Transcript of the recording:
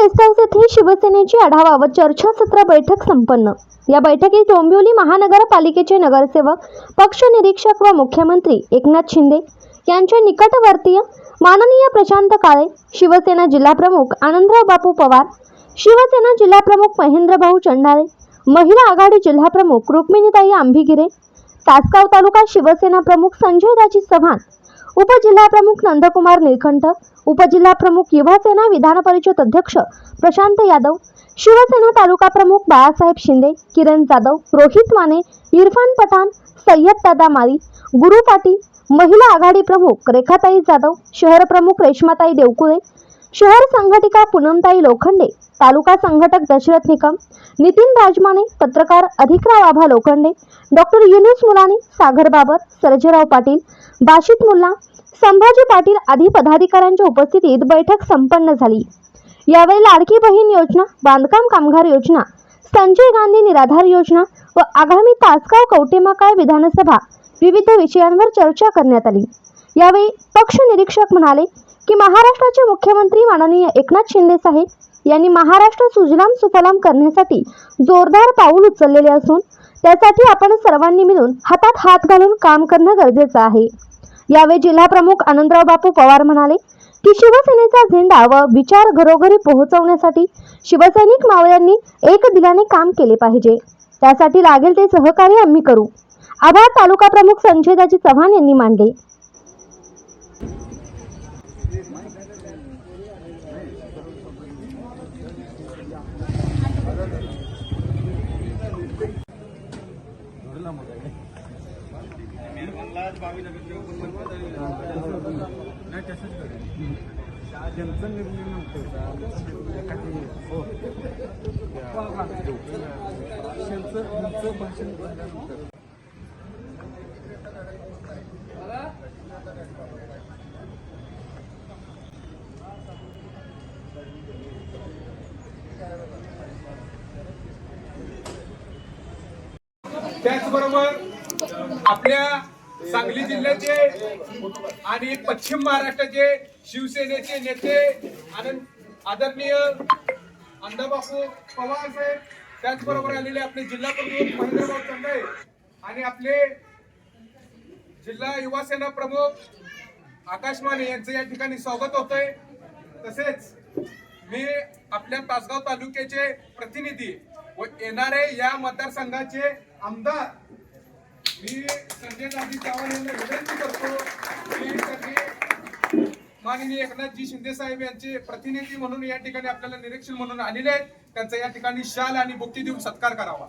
शिवसेनेची आढावा व चर्चासत्र बैठक संपन्न. या बैठकीत डोंबिवली महानगरपालिकेचे नगरसेवक पक्ष निरीक्षक व मुख्यमंत्री एकनाथ शिंदे यांचे निकटवर्तीय माननीय प्रशांत काळे शिवसेना जिल्हाप्रमुख आनंदराव बापू पवार शिवसेना जिल्हाप्रमुख महेंद्रभाऊ चंडाळे महिला आघाडी जिल्हाप्रमुख रुक्मिणीताई आंबिगिरे तासगाव तालुका शिवसेना प्रमुख संजय संजयदाजी चव्हाण उपजिल्हाप्रमुख नंदकुमार निळकंठ उपजिल्हाप्रमुख युवासेना विधान परिषद अध्यक्ष प्रशांत यादव शिवसेना तालुका प्रमुख बाळासाहेब शिंदे किरण जाधव रोहित माने इरफान पठाण सय्यद दादा माळी गुरु पाटील महिला आघाडी प्रमुख रेखाताई जाधव शहर प्रमुख रेश्माताई देवकुळे शहर संघटिका पूनमताई लोखंडे तालुका संघटक दशरथ निकम नितीन राजमाने पत्रकार अधिकराव आभा लोखंडे डॉक्टर युनुस मुलानी सागर बाबर सर्जेराव पाटील बाशित मुल्ला संभाजी पाटील आदी पदाधिकाऱ्यांच्या उपस्थितीत बैठक संपन्न झाली. यावेळी लाडकी बहीण योजना बांधकाम कामगार योजना संजय गांधी निराधार योजना व आगामी तासगाव कवटेमाकाळ विधानसभा विविध विषयांवर चर्चा करण्यात आली. यावेळी पक्ष निरीक्षक म्हणाले की महाराष्ट्राचे मुख्यमंत्री माननीय एकनाथ शिंदे साहेब यांनी महाराष्ट्र सुजलाम सुफलाम करण्यासाठी जोरदार पाऊल उचललेले असून त्यासाठी आपण सर्वांनी मिळून हातात हात घालून काम करणं गरजेचं आहे. यावेळी जिल्हाप्रमुख आनंदराव बापू पवार म्हणाले की शिवसेनेचा झेंडा व विचार घरोघरी पोहोचवण्यासाठी शिवसैनिक मावळ्यांनी एक दिलाने काम केले पाहिजे. त्यासाठी लागेल ते सहकार्य आम्ही करू. आभार तालुका प्रमुख संजयदाजी चव्हाण यांनी मांडले त्यांचा निर्णय नव्हतं हो भाषण त्याचबरोबर आपल्या सांगली जिल्ह्याचे आणि पश्चिम महाराष्ट्राचे शिवसेनेचे नेते आनंद आदरणीय अंदाबापू पवार साहेब त्याचबरोबर आलेले आपले जिल्हा प्रमुख महेंद्रभाऊ चंदे आणि आपले जिल्हा युवा सेना प्रमुख आकाश माने यांचं या ठिकाणी स्वागत होतंय. तसेच मी आपल्या तासगाव तालुक्याचे प्रतिनिधी व येणारे या मतदारसंघाचे आमदार मी संजय गांधी चव्हाण यांना विनंती करतो की त्यांनी माननीय एकनाथजी शिंदे साहेब यांचे प्रतिनिधी म्हणून या ठिकाणी आपल्याला निरीक्षण म्हणून आलेले आहेत. त्यांचा या ठिकाणी शाल आणि बुक्ती देऊन सत्कार करावा.